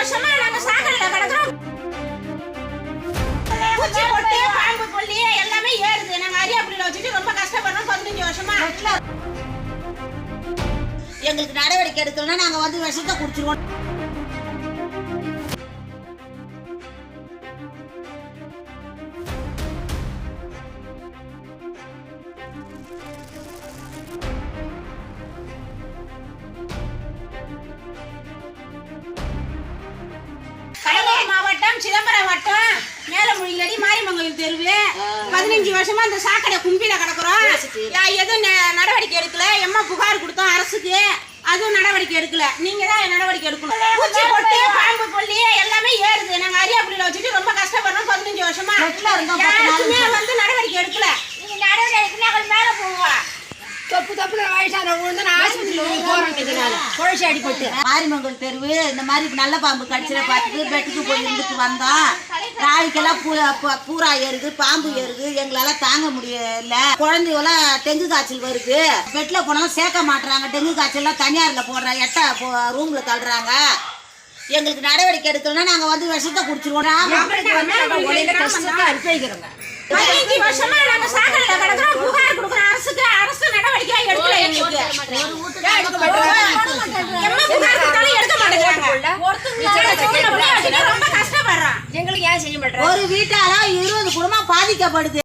வருஷமா நாங்க சாக்கடையில கிடக்குறோம் பூச்சி பொட்டு பாம்பு கொல்லி எல்லாமே ஏறுது. நாங்க அரியாப்புலியில வச்சுட்டு ரொம்ப கஷ்டப்படுறோம். பதினஞ்சு வருஷமா. எங்களுக்கு நடவடிக்கை எடுக்கணும்னா நாங்க வந்து விஷத்தை குடிச்சிருவோம். மாவட்டம் சிதம்பரம் வட்டம் மேலமொழியிலடி மாரிமங்கலம் தெருவு. பதினஞ்சு வருஷமா அந்த சாக்கடை கும்பில கிடக்குறோம். எதுவும் ந- நடவடிக்கை எடுக்கல. எம்மா புகார் கொடுத்தோம் அரசுக்கு. அதுவும் நடவடிக்கை எடுக்கல. நீங்க தான் நடவடிக்கை எடுக்கணும். பூச்சி பொட்டு பாம்பு கொல்லி எல்லாமே ஏறுது. நாங்க அரியாப்புலியில வச்சுட்டு ரொம்ப கஷ்டப்படுறோம் பதினஞ்சு வருஷமா. யாருக்குமே வந்து நடவடிக்கை எடுக்கல. நீங்க நடவடிக்கை எடுக்கல மேல போவோம் தப்பு தப்புல வயசானவங்க வந்து ஆஸ்பத்திரிக்கு போறேன் இதனால குழச்சி அடிபட்டு மாரிமங்கல் தெருவு இந்த மாதிரி நல்ல பாம்பு கடிச்சிட பார்த்துட்டு பெட்டுக்கு போய் இருந்துட்டு வந்தோம் நாளைக்கெல்லாம் பூ பூரா ஏறுது பாம்பு ஏறுது எங்களால தாங்க முடியல. குழந்தைகளாம் டெங்கு காய்ச்சல் வருது. பெட்ல போனாலும் சேர்க்க மாட்றாங்க. டெங்கு காய்ச்சல்லாம் தனியார்ல போடுறாங்க எட்ட ரூம்ல தள்ளுறாங்க. எங்களுக்கு நடவடிக்கை எடுக்கணும்னா நாங்க வந்து விஷத்தை குடிச்சிருவோம். அனுப்பிக்கிறோங்க வருஷமா நாங்க சாக்கடையில கிடக்குறோம் புகார் கொடுக்குறோம் அரசுக்கு அரசு நடவடிக்கை எடுக்கல எங்களுக்கு எம்மா புகார் கொடுத்தாலும் எடுக்க மாட்டேங்கிறாங்க ஒருத்தங்க ரொம்ப கஷ்டப்படுறோம் எங்களுக்கு ஏன் செய்ய மாட்டேன் ஒரு வீட்டால இருபது குடும்பம் பாதிக்கப்படுது.